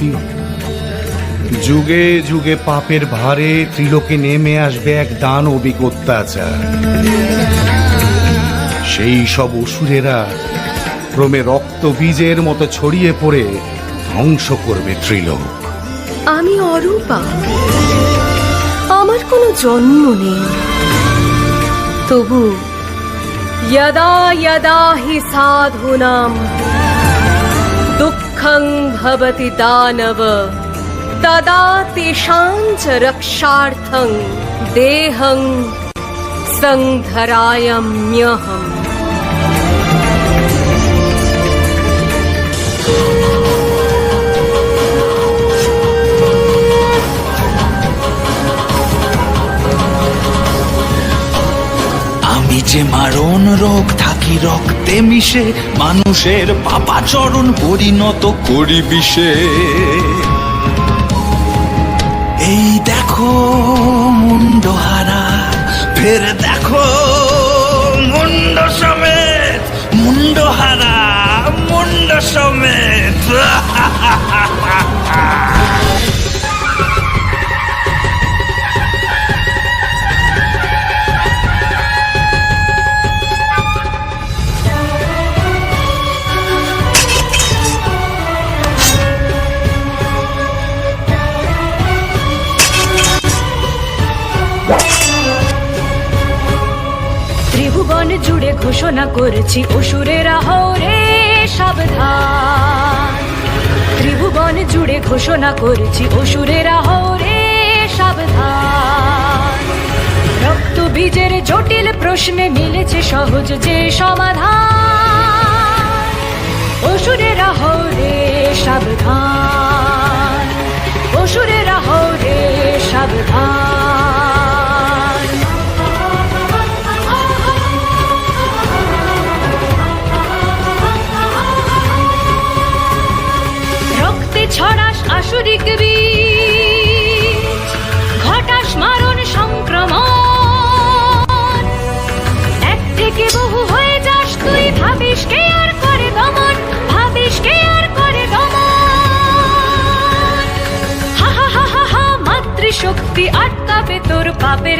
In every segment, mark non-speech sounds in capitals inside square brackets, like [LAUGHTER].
পার্বতী যুগে যুগে পাপের ভারে ত্রিলোকে নেমে আসবে এক দানবিক অত্যাচার সেই সব অসুরেরা ক্রমে রক্ত বীজের মতো ছড়িয়ে পড়ে ধ্বংস করবে ত্রিলোক আমি অরূপা আমার কোনো জন্ম নেই তবু यदा यदा हि साधूनां दुःखं भवति दानव तदा तेषां च रक्षार्थं देहं सन्धरायम्यहम् আমি যে মারণ রোগ থাকি রক্তে মিশে মানুষের পাপাচরণ পরিণত করি বিষে। এই দেখো মুন্ডহারা ফের দেখো মুন্ড সমেত মুন্ডহারা মুন্ড সমেত। [LAUGHS] ত্রিভুবন জুড়ে ঘোষণা করেছি, অসুরেরা হরে সাবধান। ত্রিভুবন জুড়ে ঘোষণা করেছি, অসুরেরা হরে সাবধান। রক্ত বীজের জটিল প্রশ্নে মিলেছে সহজ যে সমাধান। অসুরেরা হরে সাবধান। অসুরেরা হরে সাবধান। মারণ সংক্রমণ। এক থেকে বহু হয়ে যাস তুই, ভাবিস কে আর করে দমন, ভাবিস কে আর করে দমন। মাতৃশক্তি আটকাবে তোর পাপের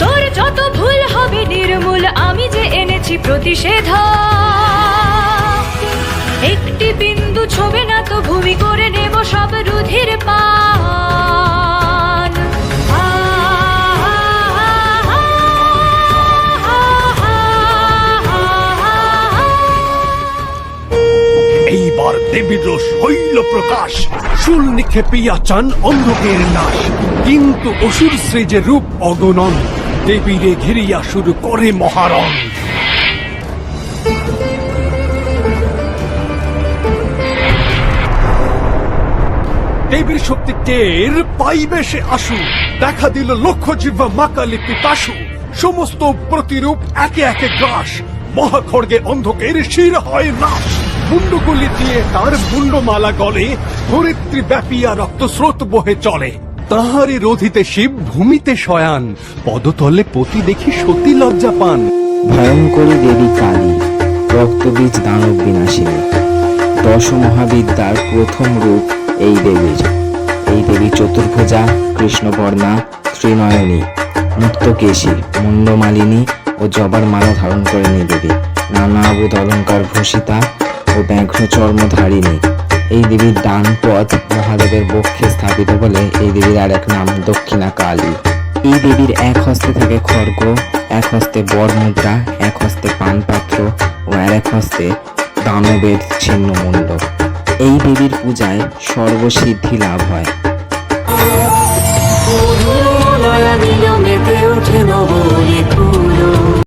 তোর যত ভুল হবে নির্মূল, আমি যে এনেছি প্রতিষেধক। এইবার দেবীর শৈল প্রকাশ। শুল নিক্ষেপিয়া চান অন্ধকের নাশ। কিন্তু অসুর শ্রেজে রূপ অগণন। দেবীরে ঘিরিয়া শুরু করে মহারণ। দেবীর শক্তি টের পাইবে সে আসু দেখা দিল লক্ষ জিহ্বা মাকালি পিপাসু সমস্ত প্রতিরূপ একে একে গ্রাস। মহাখড়গে অন্ধকের শির হয় নাশ। মুন্ডগুলি দিয়ে তার মুন্ডমালা গলে, ধরিত্রী ব্যাপিয়া রক্তস্রোত বহে চলে। তাহারে রোধিতে শিব ভূমিতে শয়ান, পদতলে পতি দেখি সতী লজ্জা পান। ভয়ঙ্করী দেবী কালী, রক্তবীজ দানব বিনাশিনী। দশ মহাবিদ্যার প্রথম রূপ এই দেবীর। এই দেবী চতুর্ভুজা, কৃষ্ণবর্ণা, ত্রিনয়নী মুক্তকেশী মুন্ডমালিনী ও জবার মালা ধারণ করেন এই দেবী। নানা আবুদ অলঙ্কার ভূষিতা ও ব্যাঘ্র চর্মধারিণী এই দেবীর ডান পথ মহাদেবের বক্ষে স্থাপিত বলে এই দেবীর আর এক নাম দক্ষিণা কালী এই দেবীর এক হস্তে থাকে খড়গ, এক হস্তে বর মুদ্রা এক হস্তে পানপাত্র ও আর এক হস্তে দানবের ছিন্ন মুন্ড এই দেবীর পূজায় সর্বসিদ্ধি লাভ হয়।